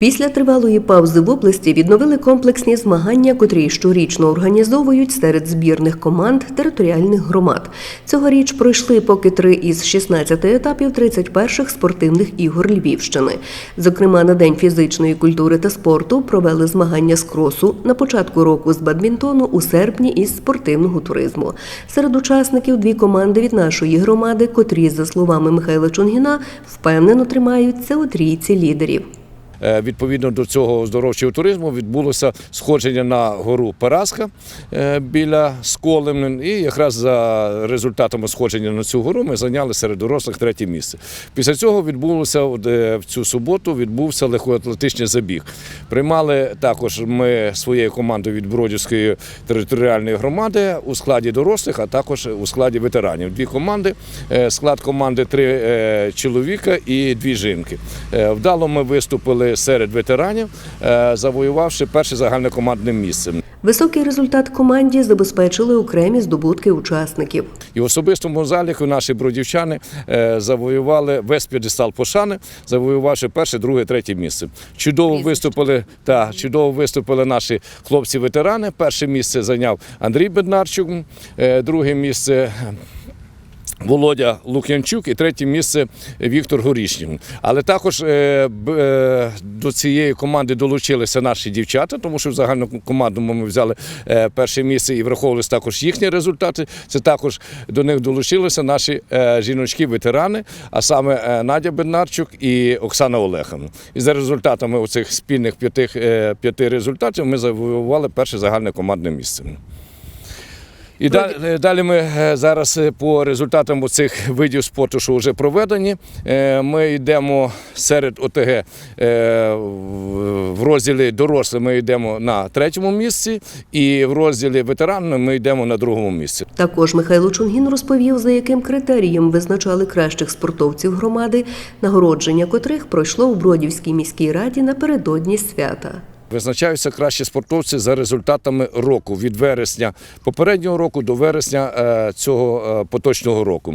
Після тривалої паузи в області відновили комплексні змагання, котрі щорічно організовують серед збірних команд територіальних громад. Цьогоріч пройшли поки три із 16 етапів 31-х спортивних ігор Львівщини. Зокрема, на День фізичної культури та спорту провели змагання з кросу на початку року з бадмінтону у серпні із спортивного туризму. Серед учасників дві команди від нашої громади, котрі, за словами Михайла Чунгіна, впевнено тримаються у трійці лідерів. Е, Відповідно до цього оздоровчого туризму відбулося сходження на гору Параска е, біля Сколем. І якраз за результатами сходження на цю гору ми зайняли серед дорослих третє місце. Після цього відбулося е, в цю суботу відбувся легкоатлетичний забіг. Приймали також ми своєю командою від Бродівської територіальної громади у складі дорослих, а також у складі ветеранів. Дві команди. Склад команди три чоловіка і дві жінки. Вдало ми виступили серед ветеранів, е, завоювавши перше загальнокомандне місце. Високий результат команді забезпечили окремі здобутки учасників. І в особистому заліку наші бродівчани е, завоювали весь п'єдестал пошани, завоювавши перше, друге, третє місце. Чудово виступили та чудово виступили наші хлопці-ветерани. Перше місце зайняв Андрій Беднарчук, е, друге місце. Володя Лук'янчук і третє місце Віктор Горішнін. Але також е, е, до цієї команди долучилися наші дівчата, тому що в загальному командному ми взяли е, перше місце і враховувалися також їхні результати. Це також до них долучилися наші жіночки-ветерани, а саме Надя Беднарчук і Оксана Олеха. І за результатами оцих спільних п'яти результатів ми завоювали перше загальне командне місце. І далі, далі ми е, зараз е, по результатам цих видів спорту, що вже проведені, е, ми йдемо серед ОТГ е, в- розділі дорослі ми йдемо на третьому місці, і в розділі ветерани ми йдемо на другому місці. Також Михайло Чунгін розповів, за яким критерієм визначали кращих спортовців громади, нагородження котрих пройшло у Бродівській міській раді напередодні свята. Визначаються кращі спортовці за результатами року від вересня попереднього року до вересня е, цього е, поточного року.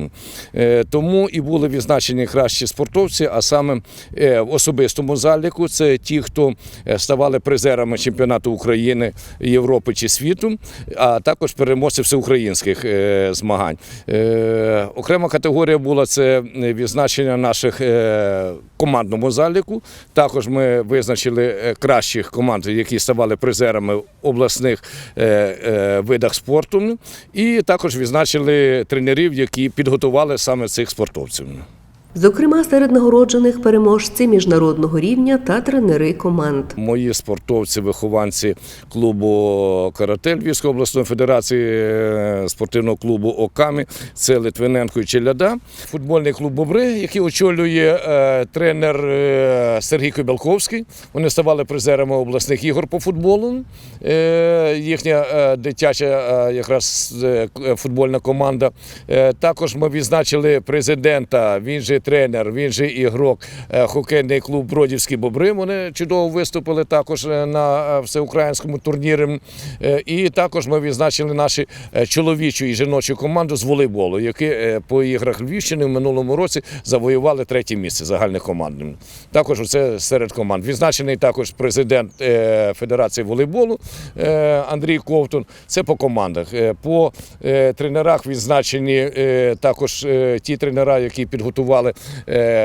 Е, Тому і були відзначені кращі спортовці, а саме в особистому заліку це ті, хто ставали призерами чемпіонату України, Європи чи світу, а також переможці всеукраїнських змагань. Окрема категорія була це відзначення наших командному заліку. Також ми визначили кращих команд, які ставали призерами в обласних е, е, видах спорту, і також відзначили тренерів, які підготували саме цих спортовців. Зокрема, серед нагороджених переможці міжнародного рівня та тренери команд. Мої спортовці, вихованці клубу карате Львівської обласної федерації е, спортивного клубу Окамі, це Литвиненко і Челяда. Футбольний клуб Бобри, який очолює е, тренер е, Сергій Кобялковський. Вони ставали призерами обласних ігор по футболу. Їхня дитяча якраз футбольна команда. Також ми відзначили президента. Він же тренер, він же ігрок е, хокейний клуб Бродівські Бобри. Вони чудово виступили також е, на е, всеукраїнському турнірі. І також ми відзначили нашу чоловічу і жіночу команду з волейболу, які по іграх Львівщини в минулому році завоювали третє місце загальних команд. Також це серед команд. Відзначений також президент Федерації волейболу Андрій Ковтун. Це по командах. По тренерах відзначені також ті тренера, які підготували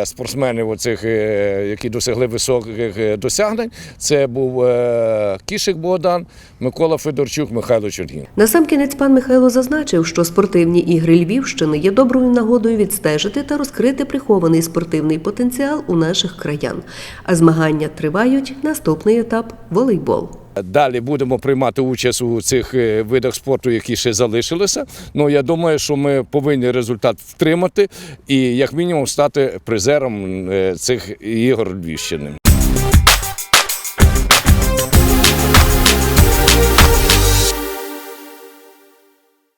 спортсменів, оцих, е, які досягли високих е, досягнень. Це був е, Кішик Богдан, Микола Федорчук, Михайло Чергін. Насамкінець пан Михайло зазначив, що спортивні ігри Львівщини є доброю нагодою відстежити та розкрити прихований спортивний потенціал у наших краян. А змагання тривають. Наступний етап волейбол. Далі будемо приймати участь у цих е, видах спорту, які ще залишилися. Ну я думаю, що ми повинні результат втримати і як мінімум стати призером е, цих ігор Львівщини.